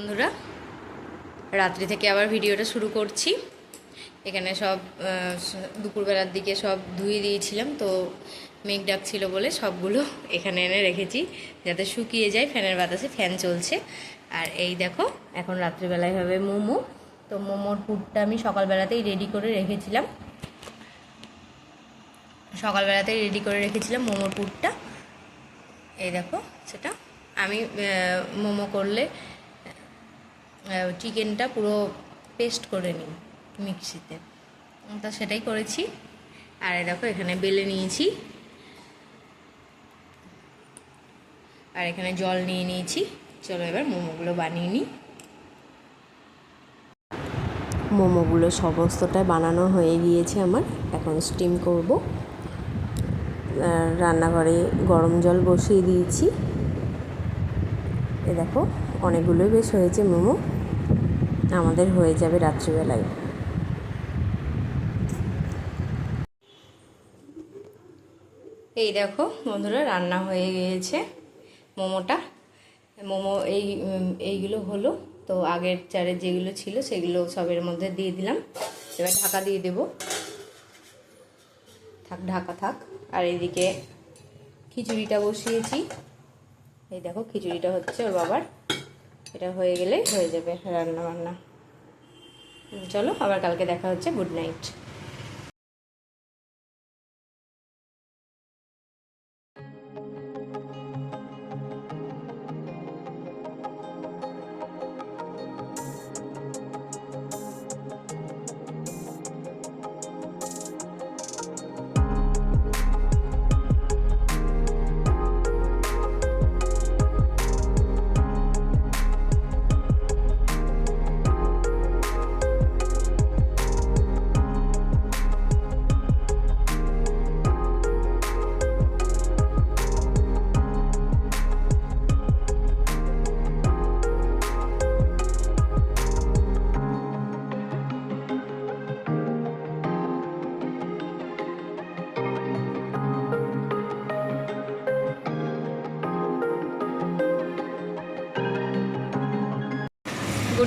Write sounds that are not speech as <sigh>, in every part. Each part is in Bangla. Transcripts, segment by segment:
বন্ধুরা, রাত্রি থেকে আবার ভিডিওটা শুরু করছি। এখানে সব দুপুরবেলার দিকে সব ধুয়ে দিয়েছিলাম, তো মেঘ ডাকছিল বলে সবগুলো <laughs> এখানে এনে রেখেছি, যাতে শুকিয়ে যায়, ফ্যানের বাতাসে ফ্যান চলছে। আর এই দেখো, এখন রাত্রিবেলায় হবে মোমো। তো মোমোর পুরটা আমি সকালবেলাতেই রেডি করে রেখেছিলাম। সকালবেলাতেই রেডি করে রেখেছিলাম মোমোর পুরটা। এই দেখো, সেটা আমি মোমো করলে চিকেনটা পুরো পেস্ট করে নিই মিক্সিতে। তো সেটাই করেছি। আর দেখো, এখানে বেলে নিয়েছি। আর এখানে জল নিয়ে নিয়েছি। চলো এবার মোমোগুলো বানিয়ে নিই। মোমোগুলো সমস্তটা বানানো হয়ে গিয়েছে আমার। এখন স্টিম করব। রান্নাঘরে গরম জল বসিয়ে দিয়েছি। এ দেখো, অনেকগুলোই বেশ হয়েছে মোমো। আমাদের হয়ে যাবে রাত্রিবেলায়। এই দেখো বন্ধুরা, রান্না হয়ে গিয়েছে মোমোটা। মোমো এই এইগুলো হলো। তো আগের চারে যেগুলো ছিল সেগুলো সবের মধ্যে দিয়ে দিলাম। এবার ঢাকা দিয়ে দেব। থাক, ঢাকা থাক। আর এইদিকে খিচুড়িটা বসিয়েছি। এই দেখো, খিচুড়িটা হচ্ছে ওর বাবার এটা হয়ে গেলে হয়ে যাবে রান্না বান্না চলো আবার কালকে দেখা হচ্ছে গুড নাইট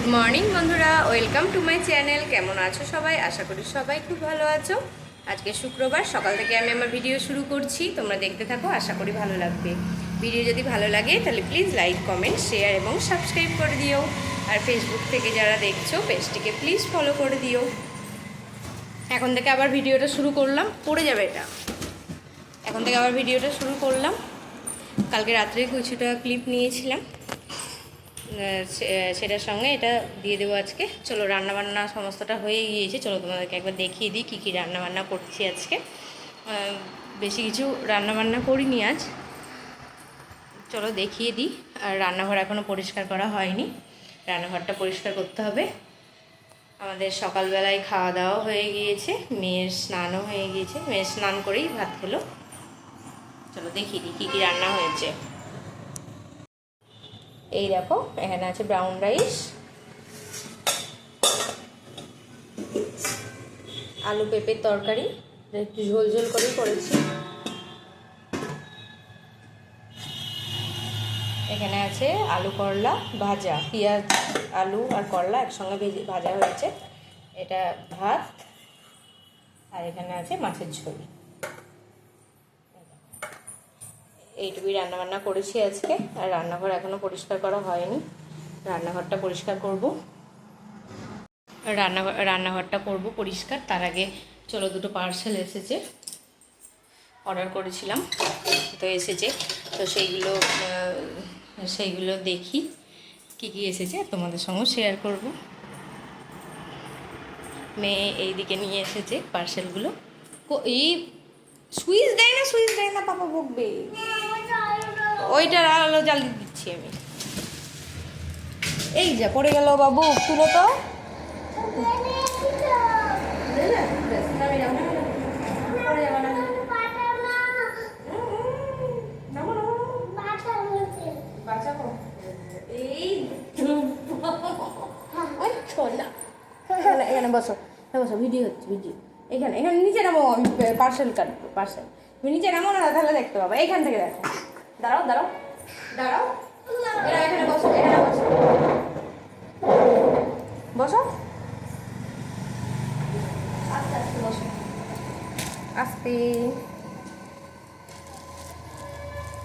গুড মর্নিং বন্ধুরা। ওয়েলকাম টু মাই চ্যানেল কেমন আছো সবাই? আশা করি সবাই খুব ভালো আছো। আজকে শুক্রবার, সকাল থেকে আমি আমার ভিডিও শুরু করছি। তোমরা দেখতে থাকো, আশা করি ভালো লাগবে। ভিডিও যদি ভালো লাগে, তাহলে প্লিজ লাইক কমেন্ট শেয়ার এবং সাবস্ক্রাইব করে দিও। আর ফেসবুক থেকে যারা দেখছ, পেজটিকে প্লিজ ফলো করে দিও। এখন থেকে আবার ভিডিওটা শুরু করলাম। পড়ে যাবে এটা। এখন থেকে আবার ভিডিওটা শুরু করলাম। কালকে রাত্রে কিছুটা ক্লিপ নিয়েছিলাম। সেটার সঙ্গে এটা দিয়ে দেবো আজকে। চলো, রান্নাবান্না সমস্তটা হয়ে গিয়েছে। চলো, তোমাদেরকে একবার দেখিয়ে দিই কী কী রান্নাবান্না করছি আজকে। বেশি কিছু রান্নাবান্না করিনি আজ। চলো, দেখিয়ে দিই। আর রান্নাঘর এখনও পরিষ্কার করা হয়নি। রান্নাঘরটা পরিষ্কার করতে হবে। আমাদের সকালবেলায় খাওয়া দাওয়া হয়ে গিয়েছে। মেয়ের স্নানও হয়ে গিয়েছে। মেয়ের স্নান করেই ভাত খেলো। চলো, দেখিয়ে দিই কী কী রান্না হয়েছে। এই দেখো, এখানে আছে ব্রাউন রাইস আলু পেঁপের তরকারি একটু ঝোল ঝোল করেই করেছি। এখানে আছে আলু করলা ভাজা, পেঁয়াজ, আলু আর করলা একসঙ্গে ভেজে, ভাজা হয়েছে। এটা ভাত, আর এখানে আছে মাছের ঝোল। এইটুকুই রান্নাবান্না করেছি আজকে, আর রান্নাঘর এখনও পরিষ্কার করা হয়নি। রান্নাঘরটা পরিষ্কার করব। রান্নাঘর রান্নাঘরটা করব পরিষ্কার, তার আগে চলো দুটো পার্সেল এসেছে। অর্ডার করেছিলাম, তো এসেছে। তো সেইগুলো সেইগুলো দেখি, কি কি এসেছে, তোমাদের সঙ্গে শেয়ার করব। মেয়ে এইদিকে নিয়ে এসেছে পার্সেলগুলো এই, সুইচ দেয় না, সুইচ দেয় না পাপা বকবে। ওইটার আলো জ্বালিয়ে দিচ্ছি আমি। এই যা, পড়ে গেল বাবু, তুলো তো। এখানে বসো বসো ভিডিও হচ্ছে ভিডিও এখানে এখানে নিচে নামো, আমি পার্সেল কাটবো পার্সেল নিচে নামো না, তাহলে দেখতে পাবো। এখান থেকে দেখো। দাঁড়াও দাঁড়াও। দাঁড়াও। এরা বসো এখানে বসো। বসো। আস্তে আস্তে বসো। আস্তে।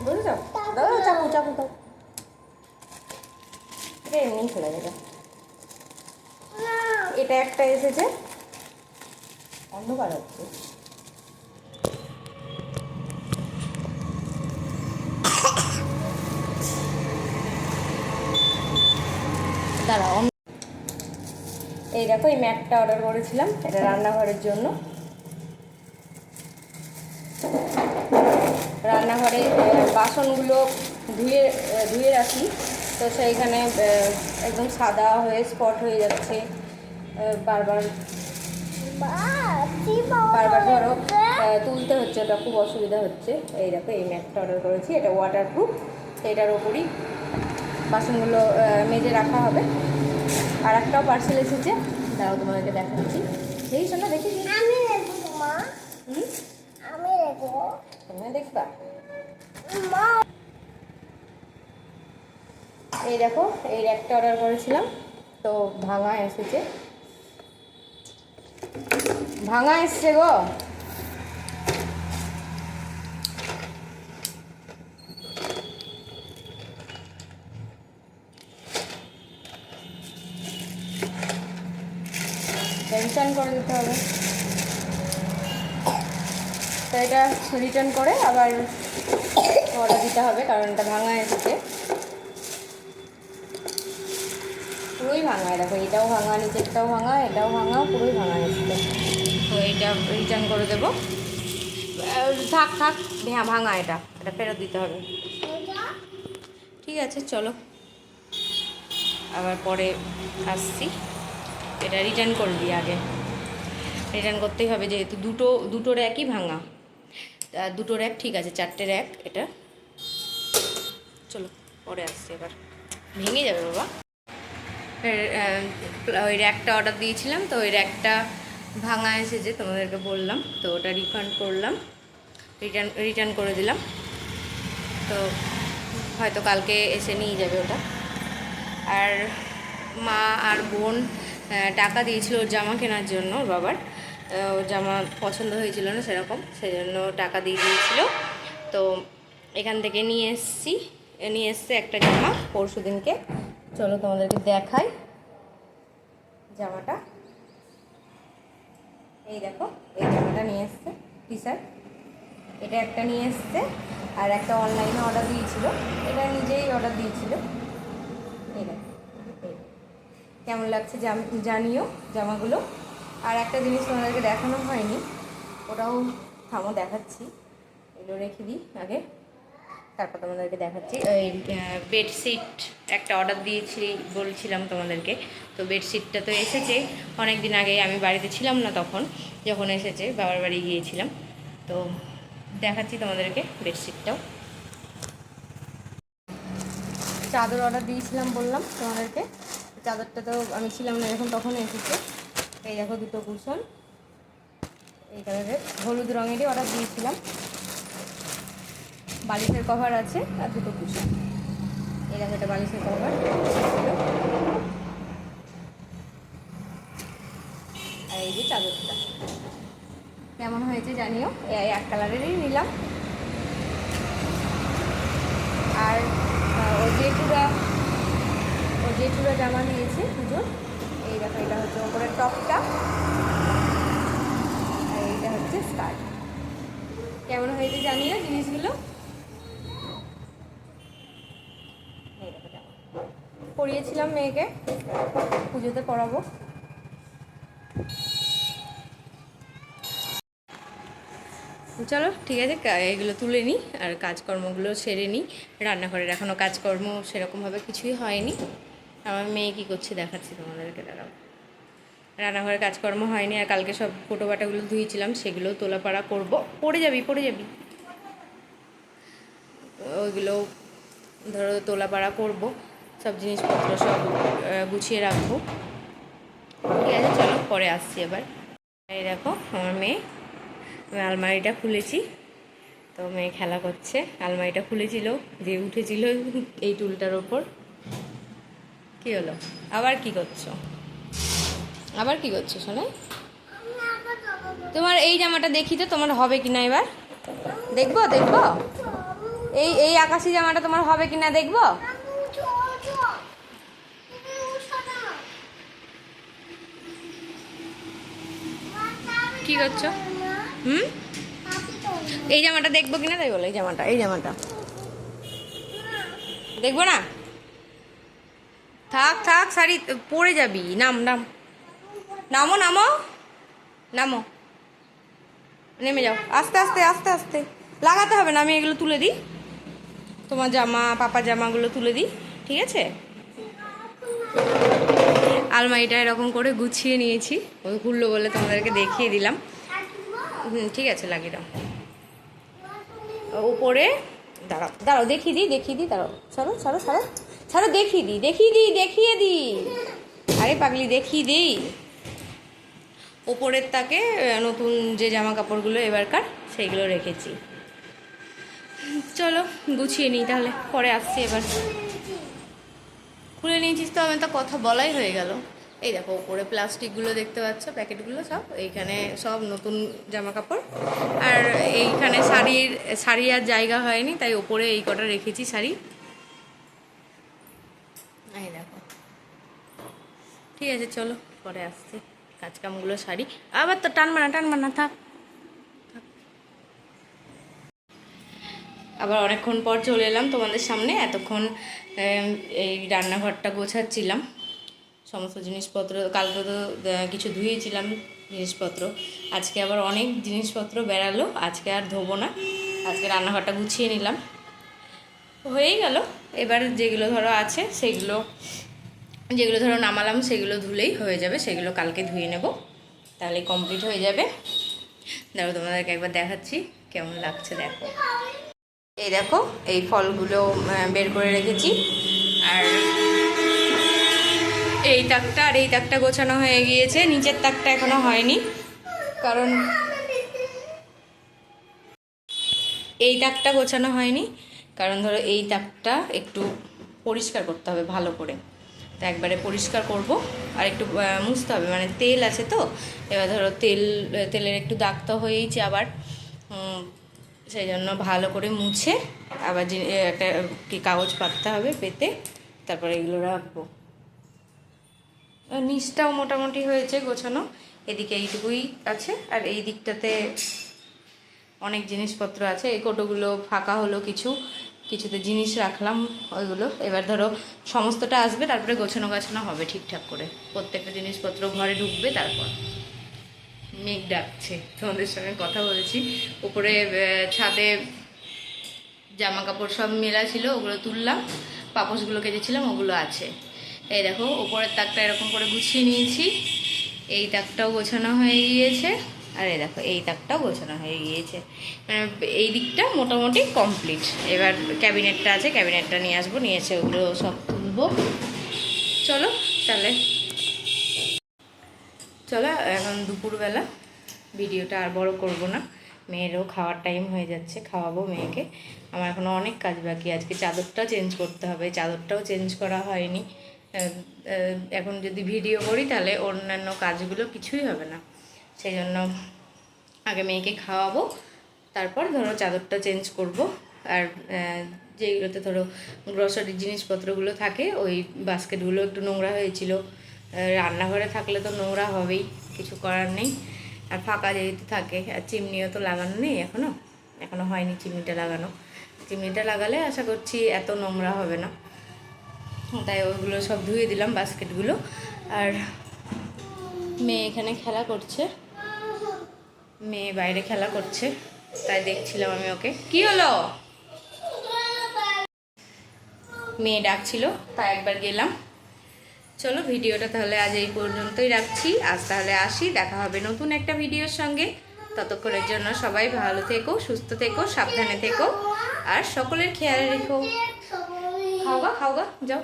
বুঝেছ? দাও চাকু চাকু দাও। এটা এমনি খোলা যাবে। এটা একটা এসেছে। অন্ধকার হচ্ছে। দাঁড়াও। এই দেখো, এই ম্যাটটা অর্ডার করেছিলাম, এটা রান্নাঘরের জন্য। রান্নাঘরে বাসনগুলো ধুয়ে ধুয়ে রাখি। তো সেইখানে একদম সাদা হয়ে স্পট হয়ে যাচ্ছে বারবার। বারবার ধরো তুলতে হচ্ছে, ওটা খুব অসুবিধা হচ্ছে। এই দেখো, এই ম্যাটটা অর্ডার করেছি, এটা ওয়াটার প্রুফ এটার ওপরই বাসনগুলো মেজে রাখা হবে। আর একটাও পার্সেল এসেছে। দাও তোমাদেরকে দেখাচ্ছি। দেখি শোনা দেখি। আমি দেখব মা। আমি তোমরা দেখবা। মা। এই দেখো এই একটা অর্ডার করেছিলাম। তো ভাঙা এসেছে। ভাঙা এসছে গো। রিটার্ন করে দিতে হবে। তো এটা রিটার্ন করে আবার অর্ডার দিতে হবে, কারণ এটা ভাঙা এসেছে। পুরোই ভাঙা, দেখো, এটাও ভাঙা, নিচেরটাও ভাঙা, এটাও ভাঙা, পুরোই ভাঙা এসেছে। তো এটা রিটার্ন করে দেবো। থাক থাক ভাঙা এটা এটা ফেরত দিতে হবে। ঠিক আছে, চলো। আবার পরে আসছি। এটা রিটার্ন করে দিই আগে। রিটার্ন করতেই হবে যেহেতু দুটো দুটো র্যাকই ভাঙা। দুটো র্যাক ঠিক আছে, চারটে র্যাক এটা। চলো, পরে আসছি এবার। ভেঙে যাবে বাবা। ওই র্যাকটা অর্ডার দিয়েছিলাম, তো ওই র্যাকটা ভাঙা এসেছে তোমাদেরকে বললাম, তো ওটা রিফান্ড করলাম। রিটার্ন রিটার্ন করে দিলাম। তো হয়তো কালকে এসে নিয়ে যাবে ওটা। আর মা আর বোন টাকা দিয়েছিল ওর জামা কেনার জন্য ওর বাবার। ওর জামা পছন্দ হয়েছিল না সেরকম সেই জন্য টাকা দিয়ে দিয়েছিল। তো এখান থেকে নিয়ে এসেছি, নিয়ে এসছে একটা জামা পরশু দিনকে। চলো তোমাদেরকে দেখাই জামাটা। এই দেখো, এই জামাটা নিয়ে এসছে টি শার্ট এটা একটা নিয়ে এসছে আর একটা অনলাইনে অর্ডার দিয়েছিল। এটা নিজেই অর্ডার দিয়েছিল। এই দেখো। কেমন লাগছে জাম- জানিও জামাগুলো। আর একটা জিনিস তোমাদেরকে দেখানো হয়নি ওটাও থামো দেখাচ্ছি। এগুলো রেখে দিই আগে। তারপর তোমাদেরকে দেখাচ্ছি। ওই বেডশিট একটা অর্ডার দিয়েছি বলছিলাম তোমাদেরকে। তো বেডশিটটা তো এসেছে অনেক দিন আগে আমি বাড়িতে ছিলাম না তখন যখন এসেছে বাবার বাড়ি গিয়েছিলাম। তো দেখাচ্ছি তোমাদেরকে বেডশিটটাও চাদর অর্ডার দিয়েছিলাম বললাম তোমাদেরকে। চাদরটা তো আমি ছিলাম না এখন তখন এসেছে। এই দেখো দুটো কুশন। এই কালারের হলুদ রঙেরই অর্ডার দিয়েছিলাম। বালিশের কভার আছে আর দুটো কুশন। এই দেখো এটা বালিশের কভার আর এই যে চাদরটা। কেমন হয়েছে জানিও? এই এক কালারেরই নিলাম। আর আহ, যে জেঠুরা ও জেঠুরা জামা নিয়েছে পুজোর, এই দেখো, এটা হচ্ছে ওপরের টপটা। আর এইটা হচ্ছে স্কার্ট। কেমন হয়েছে জানি না জিনিসগুলো পরিয়েছিলাম মেয়েকে, পুজোতে পরাবো। চলো, ঠিক আছে এগুলো তুলে নিই আর কাজকর্মগুলো সেরে নিই রান্নাঘরের এখনও কাজকর্ম সেরকমভাবে কিছুই হয়নি। আমার মেয়ে কী করছে দেখাচ্ছি তোমাদেরকে, দাঁড়াও। রান্নাঘরের কাজকর্ম হয়নি আর কালকে সব ফোটো বাটাগুলো ধুয়েছিলাম সেগুলো তোলাপাড়া করব। পড়ে যাবি পড়ে যাবি। ওইগুলো ধরো তোলাপাড়া করব, সব জিনিসপত্র সব গুছিয়ে রাখব। ঠিক আছে, চলো পরে আসছি এবার। এই দেখো, আমার মেয়ে, আমি আলমারিটা খুলেছি। তো মেয়ে খেলা করছে, আলমারিটা খুলেছিল, দিয়ে উঠেছিল এই টুলটার ওপর। কি হলো? আবার কি করছ? আবার কি করছ শোনো তোমার এই জামাটা দেখি তো, তোমার হবে কিনা এবার? দেখব দেখব? এই এই আকাশি জামাটা তোমার হবে কিনা দেখব? কি করছ? হুম? এই জামাটা দেখব কিনা? তাই বলো, এই জামাটা এই জামাটা। দেখব না? থাক থাক, শাড়ি পরে যাবি। নাম নাম। নামো নামো। নামো। নেমে যাও। আস্তে আস্তে আস্তে আস্তে। লাগাতে হবে না, আমি এগুলো তুলে দিই। তোমার জামা, পাপা জামাগুলো তুলে দিই, ঠিক আছে? আলমারিটা এরকম করে গুছিয়ে নিয়েছি। ওই খুললো বলে তোমাদেরকে দেখিয়ে দিলাম। হুম, ঠিক আছে, লাগিয়ে দাও। উপরে দাঁড়াও দাঁড়াও, দেখিয়ে দিই দেখিয়ে দিই, দাঁড়াও। সরো সরো সরো সরো দেখিয়ে দিই দেখিয়ে দিই দেখিয়ে দিই। আরে পাগলি, দেখিয়ে দিই। ওপরের তাকে নতুন যে জামা কাপড়গুলো এবারকার সেইগুলো রেখেছি। চলো, গুছিয়ে নিই তাহলে, পরে আসছি এবার। খুলে নিয়েছিস তো, আমি তো কথা বলাই হয়ে গেল। এই দেখো, উপরে প্লাস্টিকগুলো দেখতে পাচ্ছ, প্যাকেটগুলো সব, এইখানে সব নতুন জামা কাপড় আর এইখানে শাড়ির, শাড়ি আর জায়গা হয়নি, তাই ওপরে এই কটা রেখেছি শাড়ি। এই দেখো। ঠিক আছে, চলো, পরে আসছি। কাজকামগুলো শাড়ি আবার তো টানবা না টানবা না থাক। থাক। আবার অনেকক্ষণ পর চলে এলাম তোমাদের সামনে, এতক্ষণ এই রান্নাঘরটা গোছাচ্ছিলাম। সমস্ত জিনিসপত্র, কালকে তো কিছু ধুয়েছিলাম জিনিসপত্র। আজকে আবার অনেক জিনিসপত্র বেরালো আজকে আর ধোবো না। আজকে রান্নাঘরটা গুছিয়ে নিলাম। হয়েই গেল। এবার যেগুলো ধরো আছে, সেগুলো, যেগুলো ধরো নামালাম, সেগুলো ধুলেই হয়ে যাবে। সেগুলো কালকে ধুয়ে নেব। তাহলে কমপ্লিট হয়ে যাবে। দেখো তোমাদেরকে একবার দেখাচ্ছি, কেমন লাগছে দেখো। এই দেখো, এই ফলগুলো বের করে রেখেছি। আর এই তাকটা আর এই তাকটা গোছানো হয়ে গিয়েছে, নিচের তাকটা এখনও হয়নি। কারণ এই তাকটা গোছানো হয়নি, কারণ ধরো এই তাকটা একটু পরিষ্কার করতে হবে ভালো করে। তো একবারে পরিষ্কার করব, আর একটু মুছতে হবে মানে তেল আছে তো, এবার ধরো তেল, তেলের একটু দাগ তো হয়েইছে আবার। সেই জন্য ভালো করে মুছে, আবার একটা কি কাগজ পাততে হবে পেতে, তারপরে এগুলো রাখব। নিচটাও মোটামুটি হয়েছে গোছানো, এদিকে এইটুকুই আছে, আর এই দিকটাতে অনেক জিনিসপত্র আছে। এই কোটোগুলো ফাঁকা হলো কিছু, কিছুতে জিনিস রাখলাম ওইগুলো। এবার ধরো সমস্তটা আসবে, তারপরে গোছানো গাছানো হবে ঠিকঠাক করে। প্রত্যেকটা জিনিসপত্র ঘরে ঢুকবে, তারপর মেঘ ডাকছে। তোমাদের সঙ্গে কথা বলেছি। উপরে ছাদে জামা কাপড় সব মেলা ছিল, ওগুলো তুললাম পাপোশগুলো কেটেছিলাম, ওগুলো আছে। এই দেখো, উপরের তাকটা এরকম করে গুছিয়ে নিয়েছি। এই তাকটাও গোছানো হয়ে গিয়েছে। আর এই দেখো, এই তাকটাও গোছানো হয়ে গিয়েছে। মানে এই দিকটা মোটামুটি কমপ্লিট এবার ক্যাবিনেটটা আছে, ক্যাবিনেটটা নিয়ে আসব, নিয়ে এসে ওগুলো সব তুলবো। চলো, তাহলে। চলো, এখন দুপুরবেলা ভিডিওটা আর বড় করব না। মেয়েরও খাওয়ার টাইম হয়ে যাচ্ছে, খাওয়াবো মেয়েকে। আমার এখনও অনেক কাজ বাকি, আজকে চাদরটা চেঞ্জ করতে হবে। চাদরটাও চেঞ্জ করা হয়নি। এখন যদি ভিডিও করি তাহলে অন্যান্য কাজগুলো কিছুই হবে না। সেই জন্য আগে মেয়েকে খাওয়াবো, তারপর ধরো চাদরটা চেঞ্জ করব। আর যেগুলোতে ধরো গ্রসারি জিনিসপত্রগুলো থাকে, ওই বাস্কেটগুলো একটু নোংরা হয়েছিল। রান্নাঘরে থাকলে তো নোংরা হবেই, কিছু করার নেই। আর ফাঁকা যেহেতু থাকে, আর চিমনিও তো লাগানো নেই এখনও এখনও হয়নি চিমনিটা লাগানো। চিমনিটা লাগালে আশা করছি এত নোংরা হবে না। তাই ওইগুলো সব ধুয়ে দিলাম বাস্কেটগুলো। আর মেয়ে এখানে খেলা করছে। মেয়ে বাইরে খেলা করছে, তাই দেখছিলাম আমি ওকে। কি হলো? মেয়ে ডাকছিল, তাই একবার গেলাম। চলো ভিডিওটা তাহলে আজ এই পর্যন্তই রাখছি। আজ তাহলে আসি, দেখা হবে নতুন একটা ভিডিওর সঙ্গে। ততক্ষণের জন্য সবাই ভালো থেকো, সুস্থ থেকো, সাবধানে থেকো। আর সকলের খেয়াল রেখো। খাও গা খাও গা, যাও।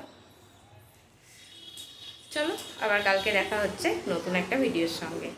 চলো আবার কালকে দেখা হচ্ছে নতুন একটা ভিডিওর সঙ্গে।